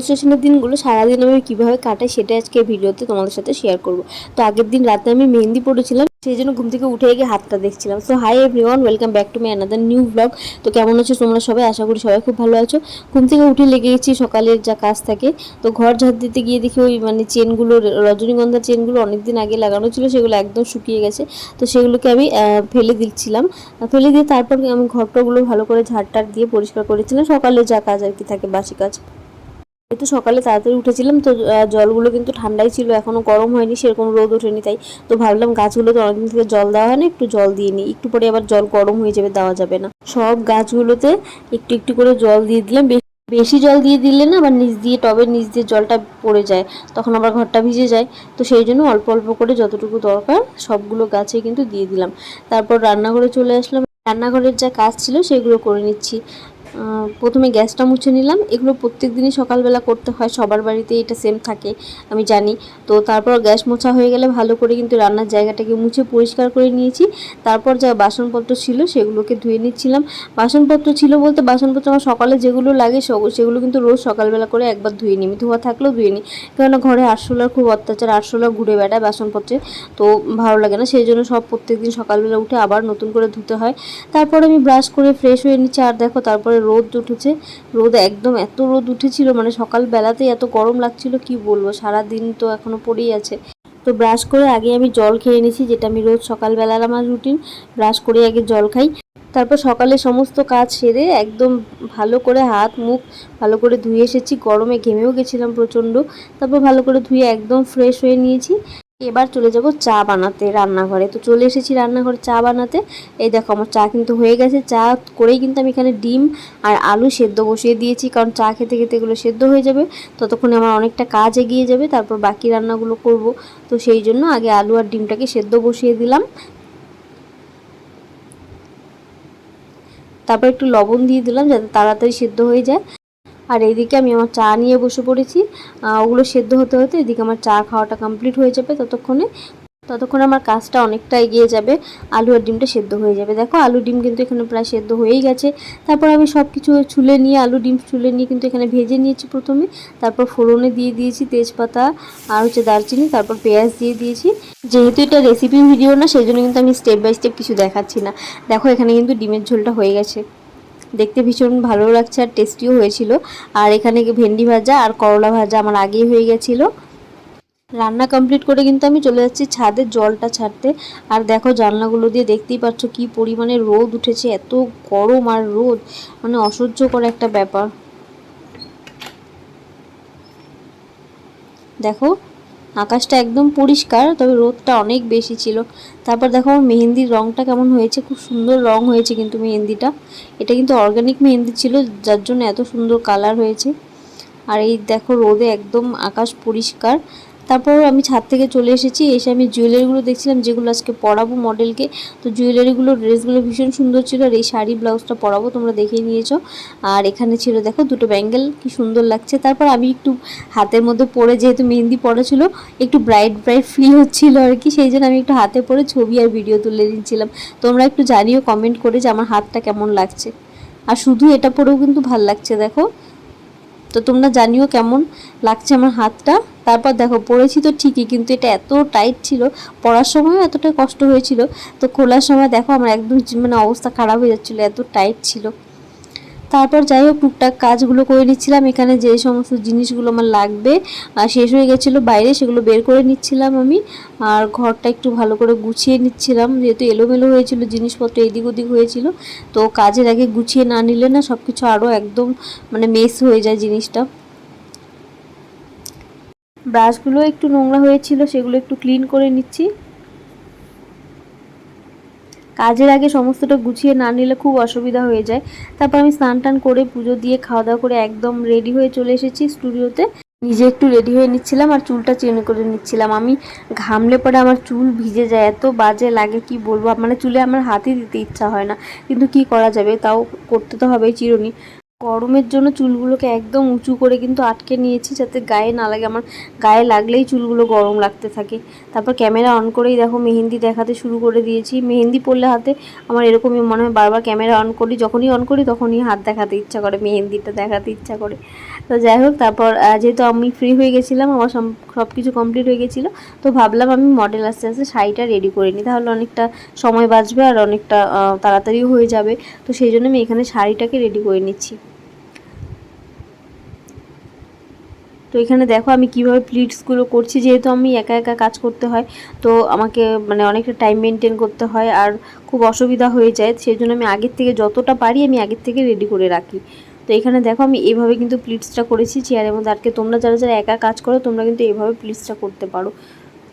ডেমনস্ট্রেশনের দিনগুলো সারাদিন আমি কীভাবে কাটাই সেটা আজকে ভিডিওতে তোমাদের সাথে শেয়ার করব। তো আগের দিন রাতে আমি মেহেন্দি পড়েছিলাম সেই জন্য ঘুম থেকে উঠে গিয়ে হাতটা দেখছিলাম। So hi everyone welcome back to my another new blog তো কেমন আছো তোমরা সবাই? আশা করি সবাই খুব ভালো আছো। ঘুম থেকে উঠে লেগে গেছি সকালের যা কাজ থাকে। তো ঘর ঝাড় দিতে গিয়ে দেখি ওই মানে চেনগুলো রজনীগন্ধার চেনগুলো অনেকদিন আগে লাগানো ছিল, সেগুলো একদম শুকিয়ে গেছে। তো সেগুলোকে আমি ফেলে দিচ্ছিলাম। ফেলে দিয়ে তারপর আমি ঘরটাগুলো ভালো করে ঝাড়টার দিয়ে পরিষ্কার করেছিলাম। সকালে যা কাজ আর কি থাকে, বাসি কাজ। যেহেতু সকালে তাড়াতাড়ি উঠেছিলাম, তো জলগুলো কিন্তু ঠান্ডাই ছিল, এখনও গরম হয়নি, সেরকম রোদ ওঠেনি, তাই তো ভাবলাম গাছগুলোতে অনেকদিন থেকে জল দেওয়া হয় না, একটু জল দিয়ে নিই। একটু পরে আবার জল গরম হয়ে যাবে, দেওয়া যাবে না। সব গাছগুলোতে একটু একটু করে জল দিয়ে দিলাম বেশ- জল দিয়ে দিলে না আবার নিচ দিয়ে, টবের নিচ দিয়ে জলটা পড়ে যায়, তখন আবার ঘরটা ভিজে যায়। তো সেই জন্য অল্প অল্প করে যতটুকু দরকার সবগুলো গাছে কিন্তু দিয়ে দিলাম। তারপর রান্নাঘরে চলে আসলাম। রান্নাঘরের যা কাজ ছিল সেগুলো করে নিচ্ছি। প্রথমে গ্যাসটা মুছে নিলাম। এগুলো প্রত্যেক দিনই সকালবেলা করতে হয়, সবার বাড়িতে এটা সেম থাকে, আমি জানি। তো তারপর গ্যাস মোছা হয়ে গেলে ভালো করে কিন্তু রান্নার জায়গাটাকে মুছে পরিষ্কার করে নিয়েছি। তারপর যা বাসনপত্র ছিল সেগুলোকে ধুয়ে নিচ্ছিলাম। বাসনপত্র ছিল বলতে বাসনপত্র আমার সকালে যেগুলো লাগে সেগুলো কিন্তু রোজ সকালবেলা করে একবার ধুয়ে নিই। ধোয়া থাকলেও ধুয়ে নিই। কেননা ঘরে আরশোলার খুব অত্যাচার, আরশোলা ঘুরে বেড়ায় বাসনপত্রে। তো ভালো লাগে না, সেই জন্য সব প্রত্যেকদিন সকালবেলা উঠে আবার নতুন করে ধুতে হয়। তারপর আমি ব্রাশ করে ফ্রেশ হয়ে নিচ্ছি। আর দেখো তারপরে রোদ উঠেছে। রোদ একদম এত রোদ উঠেছিল মানে সকালবেলাতেই এত গরম লাগছিল, কি বলব? সারা দিন তো এখনও পড়েই আছে। তো ব্রাশ করে আগে আমি জল খেয়ে নিয়েছি যেটা আমি রোজ সকালবেলার আমার রুটিন। ব্রাশ করে আগে জল খাই। তারপর সকালে সমস্ত কাজ সেরে একদম ভালো করে হাত, মুখ ভালো করে ধুয়ে এসেছি। গরমে ঘেমেও গেছিলাম প্রচণ্ড। তারপর ভালো করে ধুয়ে একদম ফ্রেশ হয়ে নিয়েছি। এবার চলে যাব চা বানাতে রান্নাঘরে। তো চলে এসেছি রান্নাঘরে চা বানাতে। এই দেখো আমার চা কিন্তু হয়ে গেছে। চা করেই কিন্তু আমি এখানে ডিম আর আলু সেদ্ধ বসিয়ে দিয়েছি, কারণ চা খেতে খেতে এগুলো সেদ্ধ হয়ে যাবে। ততক্ষণে আমার অনেকটা কাজ এগিয়ে যাবে, তারপর বাকি রান্নাগুলো করব। তো সেই জন্য আগে আলু আর ডিমটাকে সেদ্ধ বসিয়ে দিলাম। তারপর একটু লবণ দিয়ে দিলাম যাতে তাড়াতাড়ি সেদ্ধ হয়ে যায়। আর এইদিকে আমি আমার চা নিয়ে বসে পড়েছি। ওগুলো সেদ্ধ হতে হতে এদিকে আমার চা খাওয়াটা কমপ্লিট হয়ে যাবে ততক্ষণে। ততক্ষণ আমার কাজটা অনেকটা এগিয়ে যাবে। আলু আর ডিমটা সেদ্ধ হয়ে যাবে। দেখো, আলু ডিম কিন্তু এখানে প্রায় সেদ্ধ হয়েই গেছে। তারপর আমি সব কিছু ছুলে নিয়ে, আলু ডিম ছুলে নিয়ে কিন্তু এখানে ভেজে নিয়েছি প্রথমে। তারপর ফোড়নে দিয়ে দিয়েছি তেজপাতা আর হচ্ছে দারচিনি, তারপর পেঁয়াজ দিয়ে দিয়েছি। যেহেতু এটা রেসিপি ভিডিও না, সেই জন্য কিন্তু আমি স্টেপ বাই স্টেপ কিছু দেখাচ্ছি না। দেখো, এখানে কিন্তু ডিমের ঝোলটা হয়ে গেছে। দেখতে ভীষণ ভালো লাগছে আর টেস্টিও হয়েছিল। আর এখানে ভেন্ডি ভাজা আর করলা ভাজা আমার আগেই হয়ে গেছিল। রান্না কমপ্লিট করে কিন্তু আমি চলে যাচ্ছি ছাদের জলটা ছাড়তে। আর দেখো জানলাগুলো দিয়ে দেখতেই পাচ্ছ কি পরিমাণে রোদ উঠেছে, এত গরম আর রোদ মানে অসহ্যকর একটা ব্যাপার। দেখো আকাশটা একদম পরিষ্কার, তবে রোদটা অনেক বেশি ছিল। তারপর দেখো আমার মেহেন্দির রঙটা কেমন হয়েছে, খুব সুন্দর রং হয়েছে কিন্তু মেহেন্দিটা। এটা কিন্তু অর্গানিক মেহেন্দি ছিল, যার জন্য এত সুন্দর কালার হয়েছে। আর এই দেখো রোদে একদম আকাশ পরিষ্কার তারপর আমি ছাদ থেকে চলে এসেছি, এসে আমি জুয়েলারিগুলো দেখছিলাম, যেগুলো আজকে পরাবো মডেলকে তো জুয়েলারিগুলো ড্রেসগুলো ভীষণ সুন্দর ছিল আর এই শাড়ি ব্লাউজটা পরাবো, তোমরা দেখেই নিয়েছো। আর এখানে ছিল, দেখো, দুটো ব্যাঙ্গেল কি সুন্দর লাগছে। তারপর আমি একটু হাতের মধ্যে পরে যেহেতু মেহেন্দি পড়া ছিল, একটু ব্রাইট ব্রাইট ফিল হচ্ছিল আর কি, সেই জন্য আমি একটু হাতে পরে ছবি আর ভিডিও তুলে নিচ্ছিলাম। তোমরা একটু জানিও কমেন্ট করে যে আমার হাতটা কেমন লাগছে। আর শুধু এটা পরেও কিন্তু ভালো লাগছে, দেখো। তো তোমরা জানিও কেমন লাগছে আমার হাতটা। তারপর দেখো, পড়েছি তো ঠিকই, কিন্তু এটা এত টাইট ছিল। পড়ার সময়ও এতটাই কষ্ট হয়েছিল। তো খোলার সময় দেখো, আমার একদম মানে অবস্থা খারাপ হয়ে যাচ্ছিল, এত টাইট ছিল। তারপর যাই হোক, টুকটাক কাজগুলো করে নিচ্ছিলাম। এখানে যে সমস্ত জিনিসগুলো আমার লাগবে আর শেষ হয়ে গেছিল বাইরে, সেগুলো বের করে নিচ্ছিলাম আমি। আর ঘরটা একটু ভালো করে গুছিয়ে নিচ্ছিলাম। যেহেতু এলোমেলো হয়েছিল, জিনিসপত্র এদিক ওদিক হয়েছিল, তো কাজের আগে গুছিয়ে না নিলে না সব কিছু আরও একদম মানে মেস হয়ে যায় জিনিসটা। ব্রাশগুলো একটু নোংরা হয়েছিল, সেগুলো একটু ক্লিন করে নিচ্ছি। কাজের আগে সমস্তটা গুছিয়ে না নিলে খুব অসুবিধা হয়ে যায়। তারপর আমি স্নান টান করে পুজো দিয়ে খাওয়া দাওয়া করে একদম রেডি হয়ে চলে এসেছি স্টুডিওতে নিজে একটু রেডি হয়ে নিচ্ছিলাম আর চুলটা চেন করে নিচ্ছিলাম। আমি ঘামলে পরে আমার চুল ভিজে যায়, এত বাজে লাগে, কি বলব? মানে চুলে আমার হাতই দিতে ইচ্ছা হয় না। কিন্তু কি করা যাবে? তাও করতে তো হবেই চিরুনি। গরমের জন্য চুলগুলোকে একদম উঁচু করে কিন্তু আটকে নিয়েছি যাতে গায়ে না লাগে। আমার গায়ে লাগলেই চুলগুলো গরম লাগতে থাকে। তারপর ক্যামেরা অন করেই দেখো, মেহেন্দি দেখাতে শুরু করে দিয়েছি। মেহেন্দি পড়লে হাতে আমার এরকমই মনে হয়, বারবার ক্যামেরা অন করি, যখনই অন করি তখনই হাত দেখাতে ইচ্ছা করে, মেহেন্দিটা দেখাতে ইচ্ছা করে। তো যাই হোক, তারপর যেহেতু আমি ফ্রি হয়ে গেছিলাম, আমার সব কিছু কমপ্লিট হয়ে গেছিল, তো ভাবলাম আমি মডেল আস্তে আস্তে শাড়িটা রেডি করে নিই। তাহলে অনেকটা সময় বাঁচবে আর অনেকটা তাড়াতাড়িও হয়ে যাবে। তো সেই জন্য আমি এখানে শাড়িটাকে রেডি করে নিচ্ছি। তো এখানে দেখো আমি কীভাবে প্লিটসগুলো করছি, যেহেতু আমি একা একা কাজ করতে হয়, তো আমাকে মানে অনেকটা টাইম মেনটেন করতে হয় আর খুব অসুবিধা হয়ে যায় সেই জন্য আমি আগের থেকে যতটা পারি আমি আগের থেকে রেডি করে রাখি। তো এখানে দেখো আমি এভাবে কিন্তু প্লিটসটা করেছি চেয়ারের মধ্যে আটকে তোমরা যারা যারা একা কাজ করো, তোমরা কিন্তু এভাবে প্লিটসটা করতে পারো।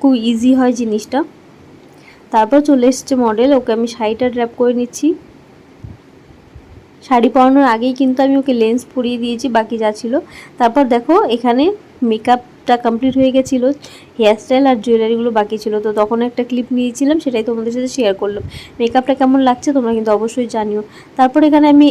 খুব ইজি হয় জিনিসটা। তারপর চলে এসছে মডেল ওকে আমি শাড়িটা ড্র্যাপ করে নিচ্ছি। শাড়ি পরানোর আগেই কিন্তু আমি ওকে লেন্স পরিয়ে দিয়েছি, বাকি যা ছিল। তারপর দেখো, এখানে মেকআপটা কমপ্লিট হয়ে গেছিল হেয়ারস্টাইল আর জুয়েলারিগুলো বাকি ছিল। তো তখন একটা ক্লিপ নিয়েছিলাম, সেটাই তোমাদের সাথে শেয়ার করলাম। মেকআপটা কেমন লাগছে তোমরা কিন্তু অবশ্যই জানিও। তারপর এখানে আমি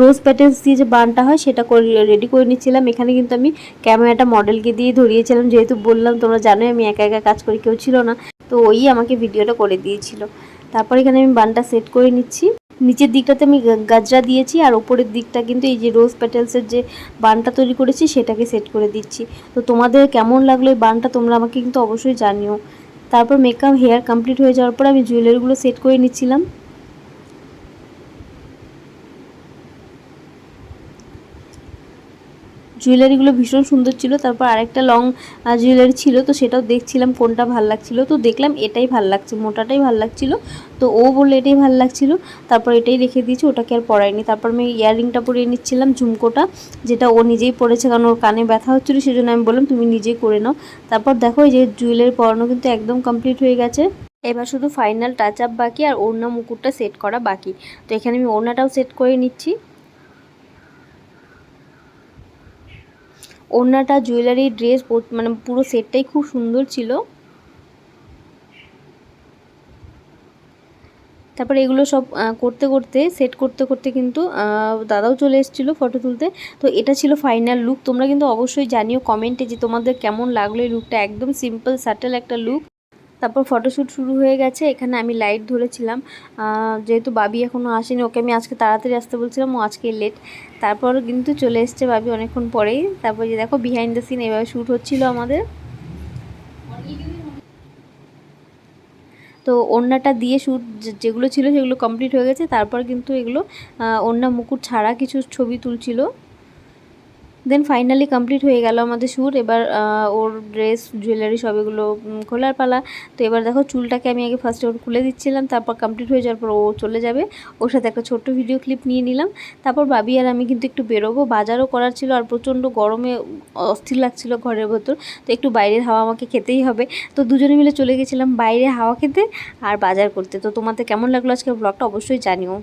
রোজ প্যাটেলস দিয়ে যে বানটা হয়, সেটা করে রেডি করে নিচ্ছিলাম। এখানে কিন্তু আমি ক্যামেরাটা মডেলকে দিয়ে ধরিয়েছিলাম। যেহেতু বললাম, তোমরা জানোই আমি একা একা কাজ করি, কেউ ছিল না। তো ওই আমাকে ভিডিওটা করে দিয়েছিল। তারপর এখানে আমি বানটা সেট করে নিচ্ছি। নিচের দিকটাতে আমি গাজরা দিয়েছি আর ওপরের দিকটা কিন্তু এই যে রোজ প্যাটেলসের যে বানটা তৈরি করেছি সেটাকে সেট করে দিচ্ছি। তো তোমাদের কেমন লাগল এই বানটা তোমরা আমাকে কিন্তু অবশ্যই জানিও। তারপর মেকআপ হেয়ার কমপ্লিট হয়ে যাওয়ার পর আমি জুয়েলারিগুলো সেট করে নিচ্ছিলাম। জুয়েলারিগুলো ভীষণ সুন্দর ছিল, তারপর আরেকটা লং জুয়েলারি ছিল, তো সেটাও দেখছিলাম কোনটা ভালো লাগছিল। তো দেখলাম এটাই ভালো লাগছে, মোটাটাই ভালো লাগছিল। তো ও বলল এটাই ভালো লাগছিল, তারপর এটাই রেখে দিয়েছি, ওটাকে আর পরাইনি তারপর আমি ইয়াররিংটা পরিয়ে নিচ্ছিলাম ঝুমকোটা, যেটা ও নিজেই পরেছে কারণ ওর কানে ব্যথা হচ্ছিল সেই জন্য আমি বললাম তুমি নিজেই করে নাও। তারপর দেখো এই যে জুয়েলারি পরানো কিন্তু একদম কমপ্লিট হয়ে গেছে। এবার শুধু ফাইনাল টাচ আপ বাকি আর ওড়না মুকুটটা সেট করা বাকি। তো এখানে আমি ওড়নাটাও সেট করে নিচ্ছি। ওড়নাটা জুয়েলারি ড্রেস মানে পুরো সেটটাই খুব সুন্দর ছিল। তারপরে এগুলো সব করতে করতে সেট করতে করতে কিন্তু দাদাও চলে এসেছিল ফটো তুলতে। তো এটা ছিল ফাইনাল লুক তোমরা কিন্তু অবশ্যই জানিও কমেন্টে যে তোমাদের কেমন লাগল এই লুকটা একদম সিম্পল স্যাটেল একটা লুক তারপর ফটোশ্যুট শুরু হয়ে গেছে, এখানে আমি লাইট ধরেছিলাম। যেহেতু বাবি এখনও আসেনি, ওকে আমি আজকে তাড়াতাড়ি আসতে বলছিলাম, ও আজকে লেট তারপর কিন্তু চলে এসছে বাবি অনেকক্ষণ পরেই। তারপর যে দেখো বিহাইন্ড দ্য সিন এভাবে শ্যুট হচ্ছিল আমাদের। তো ওড়নাটা দিয়ে শ্যুট যেগুলো ছিল সেগুলো কমপ্লিট হয়ে গেছে। তারপর কিন্তু এগুলো ওড়না মুকুট ছাড়া কিছু ছবি তুলছিল। দেন ফাইনালি কমপ্লিট হয়ে গেল আমাদের শ্যুট এবার ওর ড্রেস জুয়েলারি সব এগুলো খোলার পালা। তো এবার দেখো চুলটাকে আমি আগে ফার্স্টে ওর খুলে দিচ্ছিলাম, তারপর কমপ্লিট হয়ে যাওয়ার পর ও চলে যাবে। ওর সাথে একটা ছোট্ট ভিডিও ক্লিপ নিয়ে নিলাম। তারপর বাবি আর আমি কিন্তু একটু বেরোবো। বাজারও করার ছিল আর প্রচণ্ড গরমে অস্থির লাগছিল ঘরের ভেতর। তো একটু বাইরের হাওয়া আমাকে খেতেই হবে। তো দুজনে মিলে চলে গেছিলাম বাইরে হাওয়া খেতে আর বাজার করতে। তো তোমাদের কেমন লাগল আজকের ব্লগটা অবশ্যই জানিও।